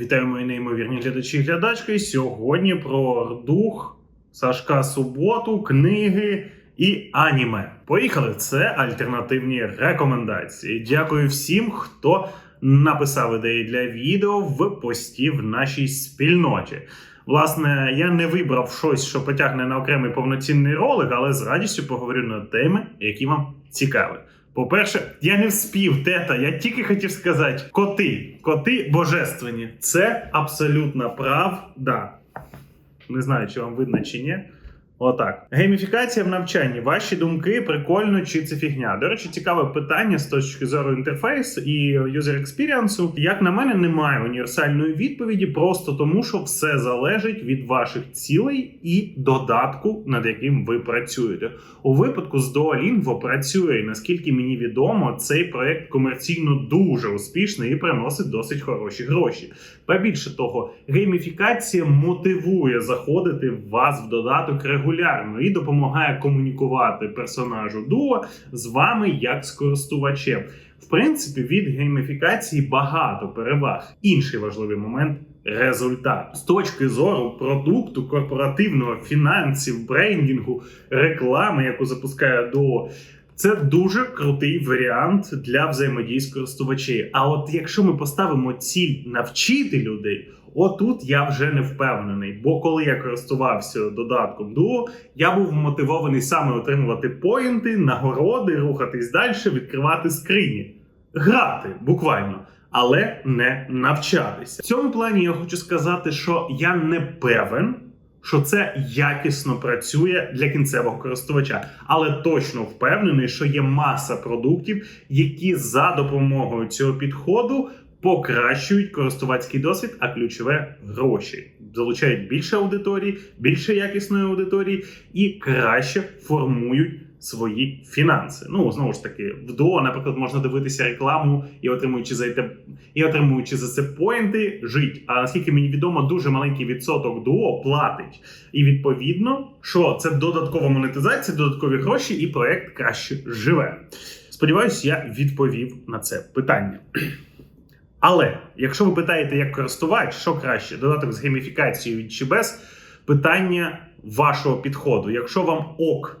Вітаю мої неймовірні глядачі і глядачки. Сьогодні про дух Сашка Суботу, книги і аніме. Поїхали! Це альтернативні рекомендації. Дякую всім, хто написав ідеї для відео в пості в нашій спільноті. Власне, я не вибрав щось, що потягне на окремий повноцінний ролик, але з радістю поговорю на теми, які вам цікаві. По-перше, я не вспів, тета. Я тільки хотів сказати: коти, коти божественні. Це абсолютна правда. Не знаю, чи вам видно чи ні. Отак. Гейміфікація в навчанні. Ваші думки, прикольно чи це фігня. До речі, цікаве питання з точки зору інтерфейсу і user experience. Як на мене, немає універсальної відповіді, просто тому, що все залежить від ваших цілей і додатку, над яким ви працюєте. У випадку з Duolingo працює, і наскільки мені відомо, цей проект комерційно дуже успішний і приносить досить хороші гроші. Ба більше того, гейміфікація мотивує заходити в вас в додаток регулярно і допомагає комунікувати персонажу дуо з вами як з користувачем. В принципі, від гейміфікації багато переваг. Інший важливий момент. Результат з точки зору продукту, корпоративного фінансів, брендінгу, реклами, яку запускає до це дуже крутий варіант для взаємодії з користувачем. А от якщо ми поставимо ціль навчити людей, отут я вже не впевнений. Бо коли я користувався додатком Duo, я був мотивований саме отримувати поінти, нагороди, рухатись далі, відкривати скрині, грати буквально. Але не навчатися. В цьому плані я хочу сказати, що я не певен, що це якісно працює для кінцевого користувача, але точно впевнений, що є маса продуктів, які за допомогою цього підходу покращують користувацький досвід, а ключове гроші залучають більше аудиторії, більше якісної аудиторії і краще формують. Свої фінанси. Ну знову ж таки, в ДО, наприклад, можна дивитися рекламу і отримуючи за це і отримуючи за це поінти, жить. А наскільки мені відомо, дуже маленький відсоток ДО платить. І відповідно, що це додаткова монетизація, додаткові гроші, і проект краще живе. Сподіваюсь, я відповів на це питання. Але якщо ви питаєте, як користувач, що краще, додаток з гейміфікацією чи без, питання вашого підходу. Якщо вам ок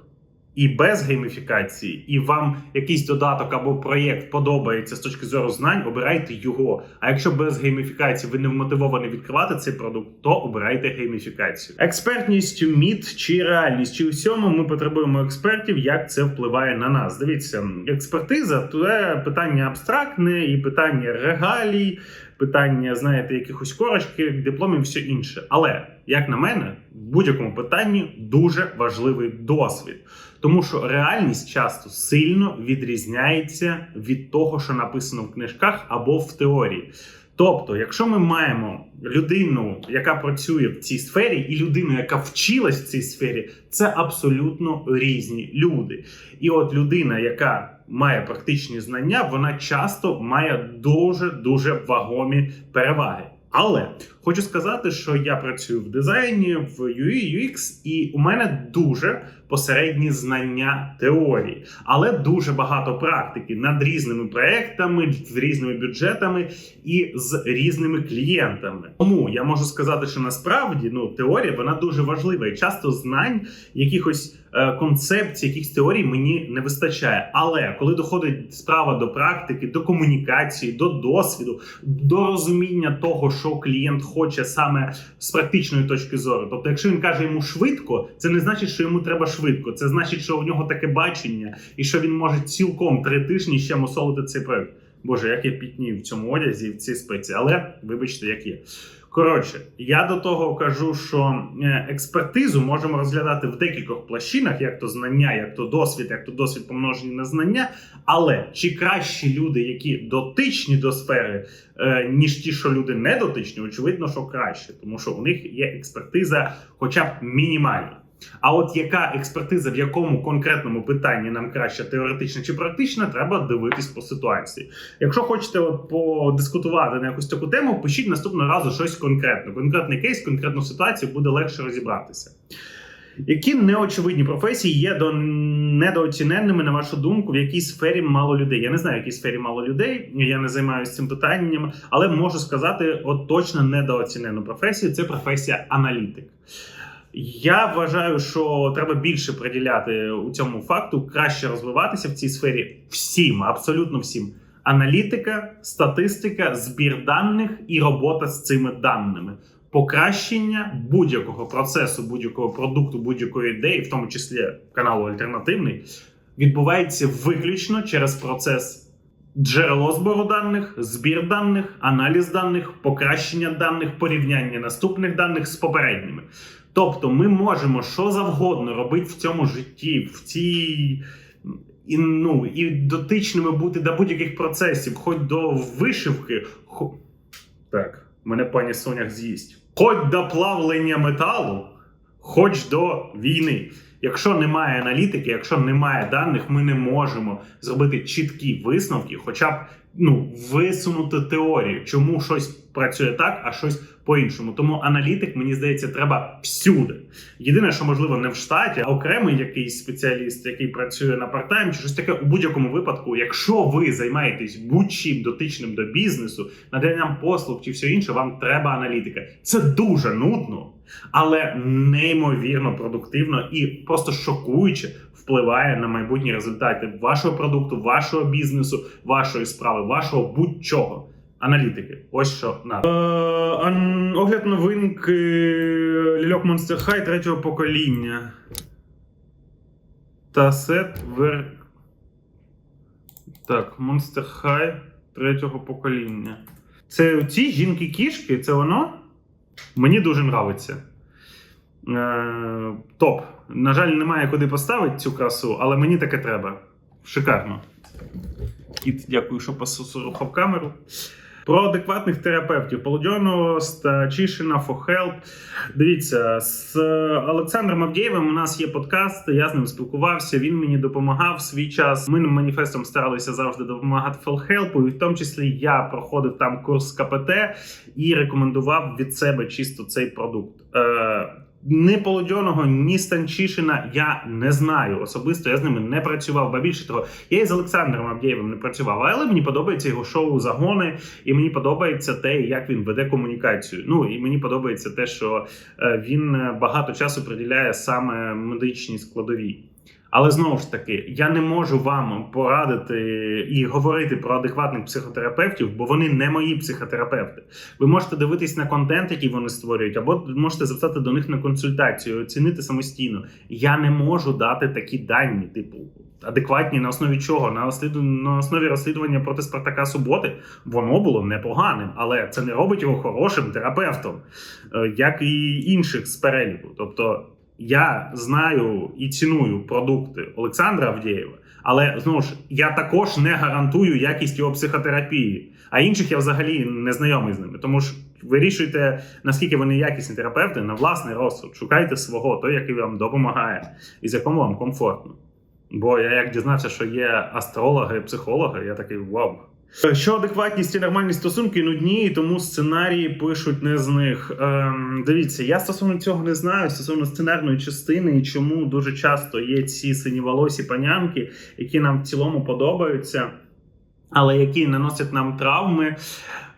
і без гейміфікації, і вам якийсь додаток або проєкт подобається з точки зору знань, обирайте його. А якщо без гейміфікації ви не вмотивовані відкривати цей продукт, то обирайте гейміфікацію. Експертність, міт чи реальність, чи у всьому ми потребуємо експертів, як це впливає на нас. Дивіться, експертиза це питання абстрактне і питання регалій. Питання, знаєте, якихось корочки, дипломів, все інше. Але, як на мене, в будь-якому питанні дуже важливий досвід. Тому що реальність часто сильно відрізняється від того, що написано в книжках або в теорії. Тобто, якщо ми маємо людину, яка працює в цій сфері, і людину, яка вчилась в цій сфері, це абсолютно різні люди. І от людина, яка має практичні знання, вона часто має дуже дуже вагомі переваги. Але хочу сказати, що я працюю в дизайні, в UI, UX, і у мене дуже посередні знання теорії, але дуже багато практики над різними проектами, з різними бюджетами і з різними клієнтами. Тому я можу сказати, що насправді ну теорія вона дуже важлива, і часто знань якихось е, концепцій, якихось теорій мені не вистачає. Але коли доходить справа до практики, до комунікації, до досвіду, до розуміння того, що клієнт хоче саме з практичної точки зору. Тобто, якщо він каже йому швидко, це не значить, що йому треба. Це значить, що у нього таке бачення, і що він може цілком три тижні ще мусолити цей проект. Боже, як я пітнів в цьому одязі в цій спеці, але вибачте, як є. Коротше, я до того кажу, що е, експертизу можемо розглядати в декількох площинах, як то знання, як то досвід, як то досвід помножені на знання. Але чи кращі люди, які дотичні до сфери, е, ніж ті, що люди не дотичні, очевидно, що краще, тому що у них є експертиза, хоча б мінімальна. А от яка експертиза в якому конкретному питанні нам краще теоретична чи практична, треба дивитись по ситуації. Якщо хочете от подискутувати на якусь таку тему, пишіть наступного разу щось конкретне. Конкретний кейс, конкретну ситуацію буде легше розібратися. Які неочевидні професії є до недооціненними, на вашу думку, в якій сфері мало людей? Я не знаю, в якій сфері мало людей. Я не займаюся цим питанням, але можу сказати, от точно недооцінену професію це професія аналітик. Я вважаю, що треба більше приділяти у цьому факту, краще розвиватися в цій сфері всім, абсолютно всім. Аналітика, статистика, збір даних і робота з цими даними. Покращення будь-якого процесу, будь-якого продукту, будь-якої ідеї, в тому числі каналу Альтернативний, відбувається виключно через процес джерело збору даних, збір даних, аналіз даних, покращення даних, порівняння наступних даних з попередніми. Тобто, ми можемо що завгодно робити в цьому житті, в цій. І, ну, і дотичними бути до будь-яких процесів, хоч до вишивки. Хо... Так, мене пані Сонях з'їсть. Хоч до плавлення металу, хоч до війни. Якщо немає аналітики, якщо немає даних, ми не можемо зробити чіткі висновки, хоча б ну, висунути теорію, чому щось працює так, а щось по-іншому. Тому аналітик, мені здається, треба всюди. Єдине, що можливо не в штаті, а окремий якийсь спеціаліст, який працює на партайм, чи щось таке у будь-якому випадку, якщо ви займаєтесь будь-чим дотичним до бізнесу, наданням послуг чи все інше, вам треба аналітика. Це дуже нудно, але неймовірно продуктивно і просто шокуюче впливає на майбутні результати вашого продукту, вашого бізнесу, вашої справи, вашого будь-чого. Аналітики, ось що надо. Е, огляд новинки Лільок Monster High третього покоління. Та сет вер. Так, Monster High третього покоління. Це ці жінки-кішки, це воно? Мені дуже нравиться. Е, топ. На жаль, немає куди поставити цю красу, але мені таке треба. Шикарно. Кіт, дякую, що послухав камеру. Про адекватних терапевтів Полудьоного, Стачишина, Фохелп. Дивіться, з Олександром Авдієвим у нас є подкаст. Я з ним спілкувався. Він мені допомагав в свій час. Ми маніфестом старалися завжди допомагати фелхелпу. І в тому числі я проходив там курс КПТ і рекомендував від себе чисто цей продукт. Ні Полудьоного, ні Станчишина я не знаю. Особисто я з ними не працював. Ба більше того, я і з Олександром Авдєєвим не працював. Але мені подобається його шоу Загони, і мені подобається те, як він веде комунікацію. Ну і мені подобається те, що е, він е, багато часу приділяє саме медичній складовій. Але знову ж таки, я не можу вам порадити і говорити про адекватних психотерапевтів, бо вони не мої психотерапевти. Ви можете дивитись на контент, який вони створюють, або можете записати до них на консультацію, оцінити самостійно. Я не можу дати такі дані, типу. Адекватні на основі чого? На розсліду... на основі розслідування проти Спартака Суботи воно було непоганим, але це не робить його хорошим терапевтом, е, як і інших з переліку. Тобто я знаю і ціную продукти Олександра Авдєєва, але знову ж я також не гарантую якість його психотерапії, а інших я взагалі не знайомий з ними. Тому ж вирішуйте, наскільки вони якісні терапевти на власний розсуд. Шукайте свого, той, який вам допомагає, і з якому вам комфортно. Бо я як дізнався, що є астрологи, психологи, я такий вау. Що адекватність і нормальні стосунки нудні, і тому сценарії пишуть не з них. Ем, дивіться, я стосовно цього не знаю. Стосовно сценарної частини, і чому дуже часто є ці синіволосі панянки, які нам в цілому подобаються, але які наносять нам травми.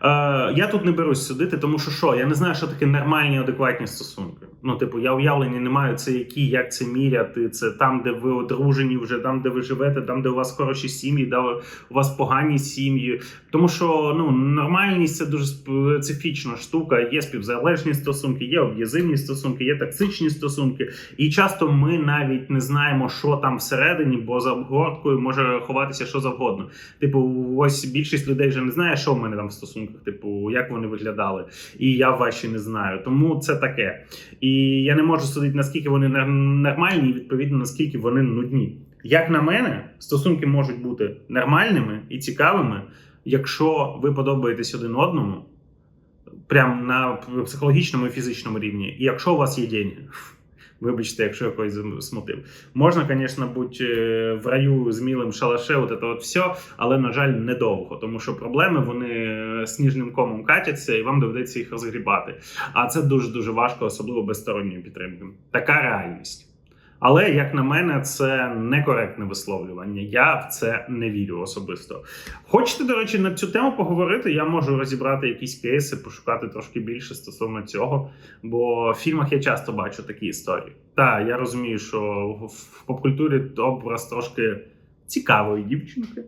Е, я тут не берусь судити, тому що що, я не знаю, що таке нормальні адекватні стосунки. Ну, типу, я уявлення не маю, це які, як це міряти. Це там, де ви одружені, вже там, де ви живете, там, де у вас хороші сім'ї, де у вас погані сім'ї. Тому що ну, нормальність це дуже специфічна штука. Є співзалежні стосунки, є об'язивні стосунки, є токсичні стосунки. І часто ми навіть не знаємо, що там всередині, бо за обгорткою може ховатися що завгодно. Типу, ось більшість людей вже не знає, що в мене там в типу, як вони виглядали. І я ваші не знаю. Тому це таке. І я не можу судити, наскільки вони нормальні, і відповідно наскільки вони нудні. Як на мене, стосунки можуть бути нормальними і цікавими, якщо ви подобаєтесь один одному, прямо на психологічному і фізичному рівні, і якщо у вас є деньги. Вибачте, якщо я когось смутив. Можна, звісно, бути в раю з мілим шалаше, от це от все, але, на жаль, недовго, тому що проблеми вони сніжним комом катяться, і вам доведеться їх розгрібати. А це дуже дуже важко, особливо без сторонньої підтримки. Така реальність. Але, як на мене, це некоректне висловлювання. Я в це не вірю особисто. Хочете, до речі, на цю тему поговорити? Я можу розібрати якісь кейси, пошукати трошки більше стосовно цього. Бо в фільмах я часто бачу такі історії. Та я розумію, що в попкультурі образ трошки цікавої дівчинки.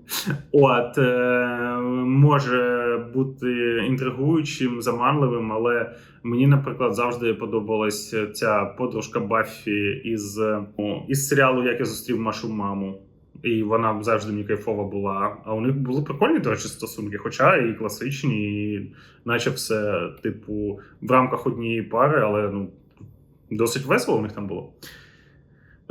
От е, може бути інтригуючим, заманливим, але мені, наприклад, завжди подобалась ця подружка Баффі із, о, із серіалу Як я зустрів Машу маму. І вона завжди мені кайфова була. А у них були прикольні, до речі, стосунки, хоча і класичні, і наче все, типу, в рамках однієї пари, але ну, досить весело у них там було.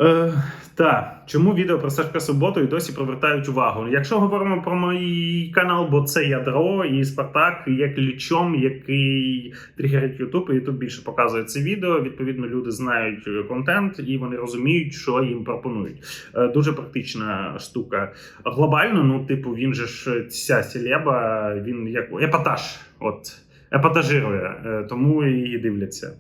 Е, так, чому відео про Сашка Суботу і досі привертають увагу? Якщо говоримо про мій канал, бо це ядро і Спартак є ключом, який тригерить Ютуб, і Ютуб більше показує це відео. Відповідно, люди знають контент і вони розуміють, що їм пропонують. Е, дуже практична штука. Глобально, ну, типу, він же ж ця селеба, він як епатаж. От епатажирує, е, тому і дивляться.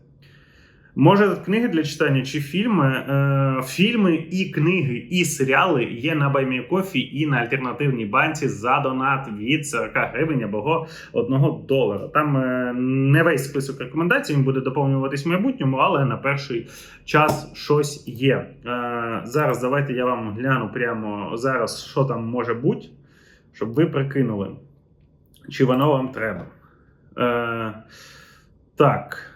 Може, книги для читання чи фільми? Е, фільми і книги, і серіали є на Баймієкофі і на альтернативній банці за донат від 40 гривень або 1 долара. Там е, не весь список рекомендацій він буде доповнюватись в майбутньому, але на перший час щось є. Е, зараз давайте я вам гляну прямо зараз, що там може бути, щоб ви прикинули, чи воно вам треба. Так.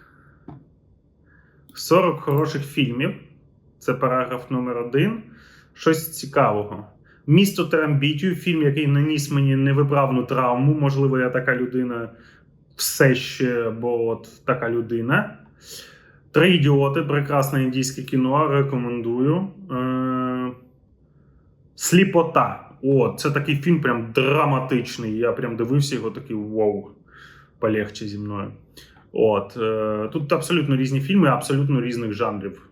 40 хороших фільмів. Це параграф номер один. Щось цікавого. Місто Терамбітію, фільм, який наніс мені невиправну травму. Можливо, я така людина все ще, бо от така людина. Три ідіоти, прекрасне індійське кіно. Рекомендую. Е- Сліпота. О, це такий фільм прям драматичний. Я прям дивився його такий вау. Полегче зі мною. От е, тут абсолютно різні фільми, абсолютно різних жанрів.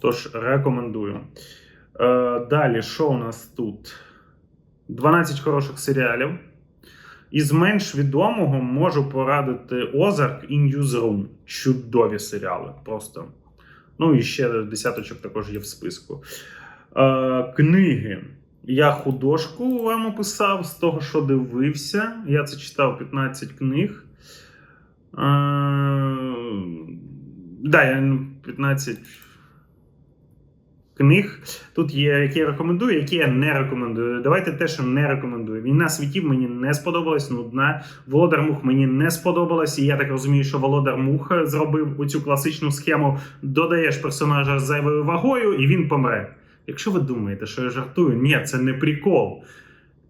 Тож рекомендую. Е, Далі, що у нас тут? 12 хороших серіалів. Із менш відомого можу порадити Озарк і Newsroom. Чудові серіали. Просто. Ну і ще десяточок також є в списку. Е, Книги. Я художку вам описав з того, що дивився. Я це читав 15 книг. Да, я 15 книг. Тут є, які я рекомендую, які я не рекомендую. Давайте те, що не рекомендую. Війна світів мені не сподобалась, нудна. Володар Мух мені не сподобалась. І я так розумію, що Володар Мух зробив оцю класичну схему: додаєш персонажа з зайвою вагою, і він помре. Якщо ви думаєте, що я жартую, ні, це не прикол.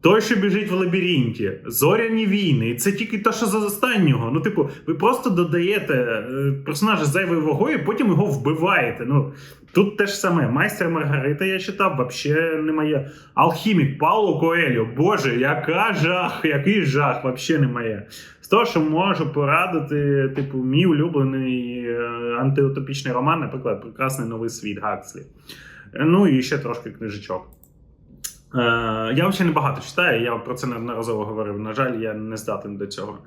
Той, що біжить в лабіринті, зоряні війни, і це тільки те, що за останнього. Ну, типу, ви просто додаєте е, персонажа зайвою вагою, потім його вбиваєте. Ну, Тут те ж саме. Майстер Маргарита я читав, взагалі немає. Алхімік Пауло Коелю. Боже, яка жах, який жах, взагалі немає. З того, що можу порадити, типу, мій улюблений е, антиутопічний роман, наприклад, Прекрасний новий світ Гакслі. Ну і ще трошки книжечок. Е, Я взагалі багато читаю, я про це неодноразово говорив. На жаль, я не здатен до цього.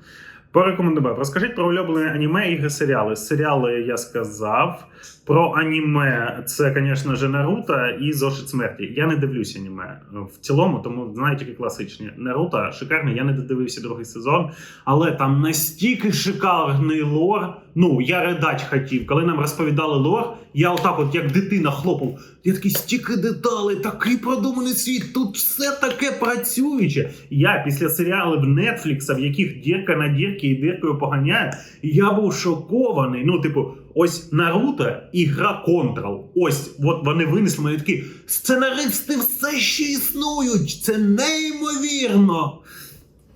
Порекомендую. Розкажіть про улюблені аніме, ігри, серіали. Серіали я сказав. Про аніме це, звісно ж, Наруто і Зошит смерті. Я не дивлюсь аніме в цілому, тому знаю тільки класичні. Наруто шикарний, я не додивився другий сезон, але там настільки шикарний лор. Ну, я ридать хотів. Коли нам розповідали лор, я отак, от як дитина хлопав. Я такий стільки деталей, такий продуманий світ. Тут все таке працююче. Я після серіалів Нетфлікса, в яких дірка на дірки і діркою поганяє, я був шокований. Ну, типу, ось Наруто і гра Control. Ось от вони винесли мені такі сценаристи все ще існують. Це неймовірно.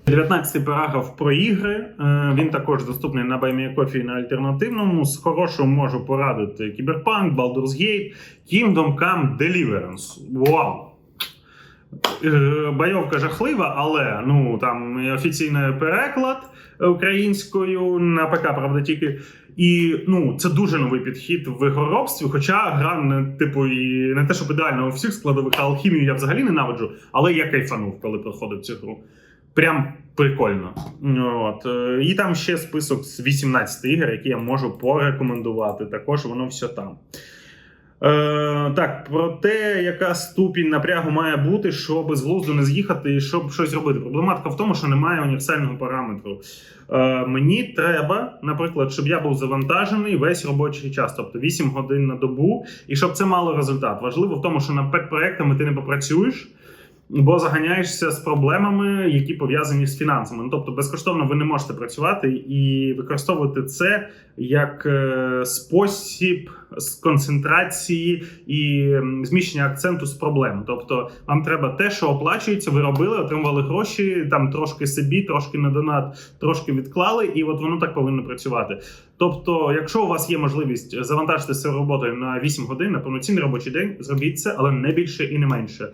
19 параграф про ігри. Е, Він також доступний на і на альтернативному. З хорошого можу порадити Cyberpunk, Baldur's Gate, Kingdom Come Deliverance. Вау! Е, Бойовка жахлива, але ну там офіційний переклад українською на ПК, правда, тільки. І ну, це дуже новий підхід в ігроробстві. Хоча гра не типу і не те, щоб ідеально у всіх складових, а алхімію я взагалі ненавиджу, але я кайфанув, коли проходив цю гру. Прям прикольно. От. Е, І там ще список з 18 ігор, які я можу порекомендувати. Також воно все там. Е, так, про те, яка ступінь напрягу має бути, щоб з глузду не з'їхати і щоб щось робити. Проблематика в тому, що немає універсального параметру. Е, мені треба, наприклад, щоб я був завантажений весь робочий час, тобто 8 годин на добу, і щоб це мало результат. Важливо в тому, що над педпроектами ти не попрацюєш. Бо заганяєшся з проблемами, які пов'язані з фінансами. Ну, тобто, безкоштовно ви не можете працювати і використовувати це як е, спосіб з концентрації і зміщення акценту з проблем. Тобто, вам треба те, що оплачується, ви робили, отримували гроші, там трошки собі, трошки на донат, трошки відклали, і от воно так повинно працювати. Тобто, якщо у вас є можливість завантажитися роботою на 8 годин на повноцінний робочий день, зробіть це, але не більше і не менше.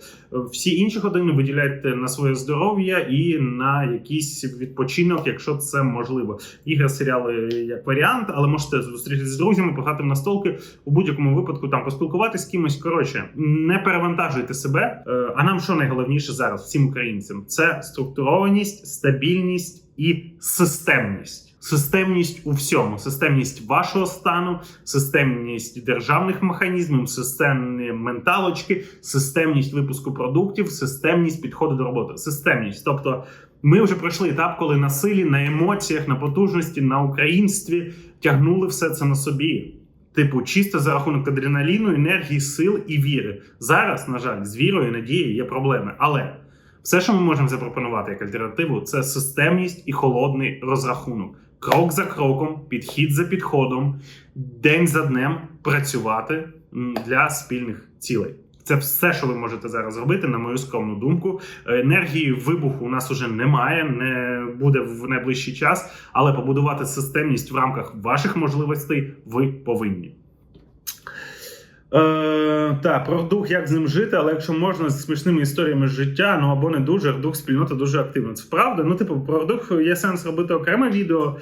Всі інші години виділяйте на своє здоров'я і на якийсь відпочинок, якщо це можливо. Ігри, серіали як варіант, але можете зустрітися з друзями, пограти в настолки у будь-якому випадку там поспілкуватися з кимось. Коротше, не перевантажуйте себе. Е, А нам що найголовніше зараз, всім українцям, це структурованість, стабільність і системність. Системність у всьому, системність вашого стану, системність державних механізмів, системні менталочки, системність випуску продуктів, системність підходу до роботи. Системність. Тобто, ми вже пройшли етап, коли на силі, на емоціях, на потужності, на українстві тягнули все це на собі. Типу, чисто за рахунок адреналіну, енергії, сил і віри. Зараз, на жаль, з вірою надією є проблеми. Але все, що ми можемо запропонувати як альтернативу, це системність і холодний розрахунок. Крок за кроком, підхід за підходом, день за днем працювати для спільних цілей. Це все, що ви можете зараз зробити, на мою скромну думку. Енергії вибуху у нас уже немає, не буде в найближчий час, але побудувати системність в рамках ваших можливостей ви повинні. Е, так, про дух, як з ним жити, але якщо можна з смішними історіями життя, ну або не дуже, дух спільнота дуже активна. Це правда. Ну, типу, про дух є сенс робити окреме відео.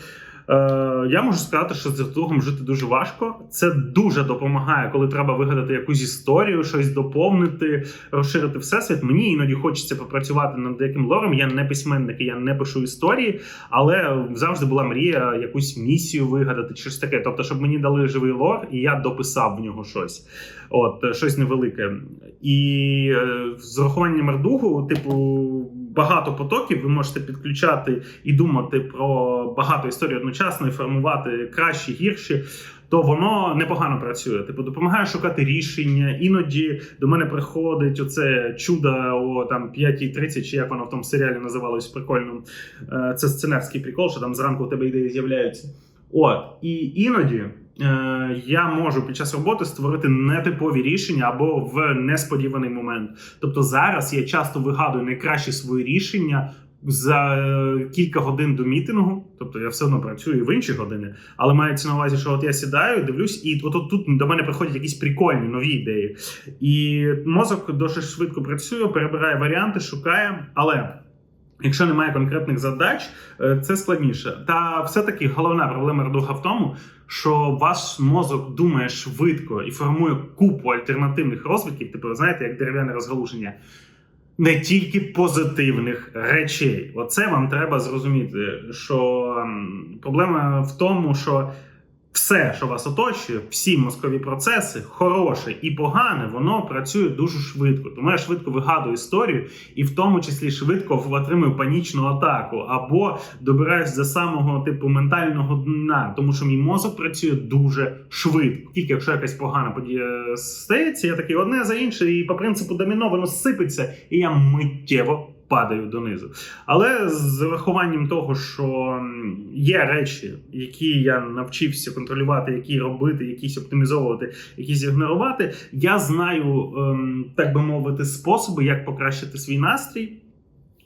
Е, я можу сказати, що з духом жити дуже важко. Це дуже допомагає, коли треба вигадати якусь історію, щось доповнити, розширити всесвіт. Мені іноді хочеться попрацювати над деяким лором. Я не письменник, я не пишу історії, але завжди була мрія якусь місію вигадати, щось таке. Тобто, щоб мені дали живий лор, і я дописав в нього щось. От щось невелике. І е, з урахуванням ардугу, типу, багато потоків ви можете підключати і думати про багато історій одночасно, і формувати кращі, гірші. То воно непогано працює. Типу допомагає шукати рішення. Іноді до мене приходить оце чудо о там 5.30, чи як воно в тому серіалі називалось прикольно. Е, Це сценарський прикол, що там зранку у тебе ідеї з'являються. От і іноді я можу під час роботи створити нетипові рішення або в несподіваний момент. Тобто зараз я часто вигадую найкращі свої рішення за е, кілька годин до мітингу. Тобто я все одно працюю в інші години, але мається на увазі, що от я сідаю, дивлюсь, і от, тут до мене приходять якісь прикольні нові ідеї. І мозок досить швидко працює, перебирає варіанти, шукає, але. Якщо немає конкретних задач, е, це складніше. Та все-таки головна проблема редуха в тому, що ваш мозок думає швидко і формує купу альтернативних розвитків, типу, знаєте, як дерев'яне розгалуження, не тільки позитивних речей. Оце вам треба зрозуміти, що проблема в тому, що все, що вас оточує, всі мозкові процеси, хороше і погане, воно працює дуже швидко. Тому я швидко вигадую історію, і в тому числі швидко отримую панічну атаку, або добираюсь до самого типу ментального дна, тому що мій мозок працює дуже швидко. Тільки якщо якась погана подія стається, я такий одне за інше, і по принципу доміно воно сипеться, і я миттєво падаю донизу. Але з врахуванням того, що є речі, які я навчився контролювати, які робити, якісь оптимізовувати, якісь ігнорувати, я знаю, ем, так би мовити, способи, як покращити свій настрій.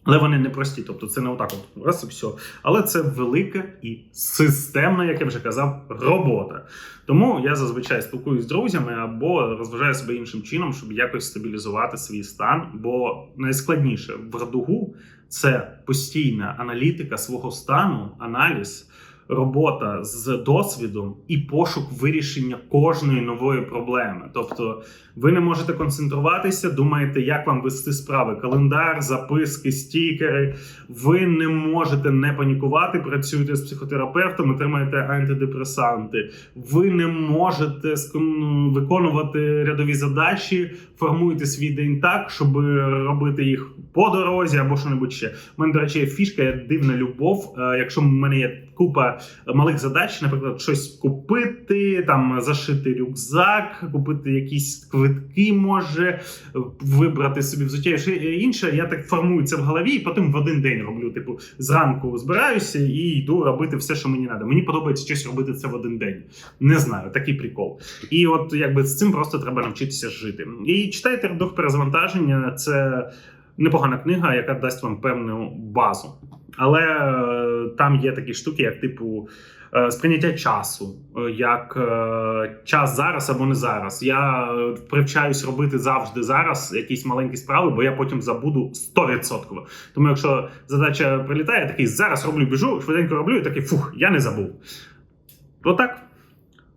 Але вони не прості, тобто це не отак, от раз і все. Але це велика і системна, як я вже казав, робота. Тому я зазвичай спілкуюсь з друзями або розважаю себе іншим чином, щоб якось стабілізувати свій стан. Бо найскладніше в радугу це постійна аналітика свого стану, аналіз. Робота з досвідом і пошук вирішення кожної нової проблеми. Тобто, ви не можете концентруватися, думаєте, як вам вести справи, календар, записки, стікери. Ви не можете не панікувати, працюєте з психотерапевтом, отримаєте антидепресанти. Ви не можете виконувати рядові задачі, формуєте свій день так, щоб робити їх по дорозі або що-небудь ще. У мене, до речі, є фішка, є дивна любов. Е, Якщо в мене є купа малих задач, наприклад, щось купити, там зашити рюкзак, купити якісь квитки, може вибрати собі взуття і інше. Я так формую це в голові, і потім в один день роблю. Типу, зранку збираюся і йду робити все, що мені треба. Мені подобається щось робити це в один день. Не знаю, такий прикол. І от якби з цим просто треба навчитися жити. І читайте дух перезвантаження. Це непогана книга, яка дасть вам певну базу. Але е, там є такі штуки, як типу е, сприйняття часу, е, як час зараз або не зараз. Я привчаюсь робити завжди зараз якісь маленькі справи, бо я потім забуду 100%. Тому якщо задача прилітає, я такий зараз роблю, біжу, швиденько роблю, і такий фух, я не забув. Отак.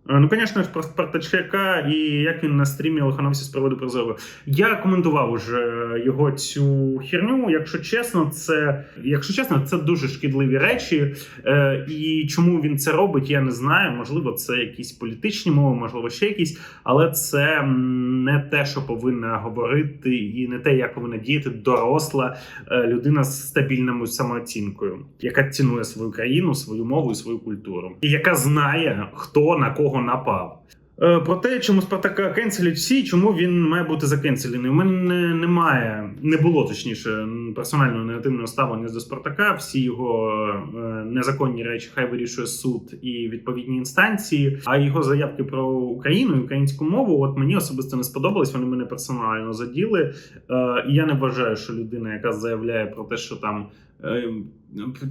Е, Ну, звісно, про Спартачка і як він на стрімі лоханувся з приводу призову. Я коментував уже його цю херню. Якщо чесно, це якщо чесно, це дуже шкідливі речі. Е, і чому він це робить, я не знаю. Можливо, це якісь політичні мови, можливо, ще якісь, але це не те, що повинна говорити, і не те, як повинна діяти доросла е, людина з стабільною самооцінкою, яка цінує свою країну, свою мову і свою культуру, і яка знає, хто на кого напав. Е, Про те, чому Спартака кенселять всі, чому він має бути закенселений. У мене немає, не було точніше персонального негативного ставлення до Спартака. Всі його е, незаконні речі хай вирішує суд і відповідні інстанції. А його заявки про Україну і українську мову, от мені особисто не сподобались. Вони мене персонально заділи. Е, І я не вважаю, що людина, яка заявляє про те, що там. Е,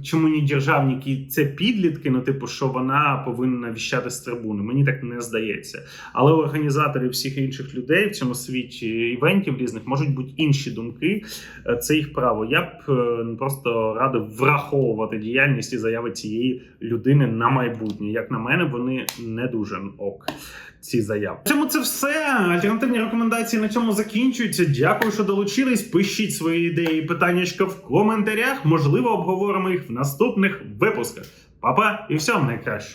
Чому не державники це підлітки? Ну, типу, що вона повинна віщати з трибуни. Мені так не здається. Але у організаторів всіх інших людей в цьому світі івентів різних можуть бути інші думки. Е, Це їх право. Я б е, просто радив враховувати діяльність і заяви цієї людини на майбутнє. Як на мене, вони не дуже ок. Ці заяви. Чому це все. Альтернативні рекомендації на цьому закінчуються. Дякую, що долучились. Пишіть свої ідеї і питаннячка в коментарях. Можливо, обговоримо їх в наступних випусках. Па-па і всього найкращого.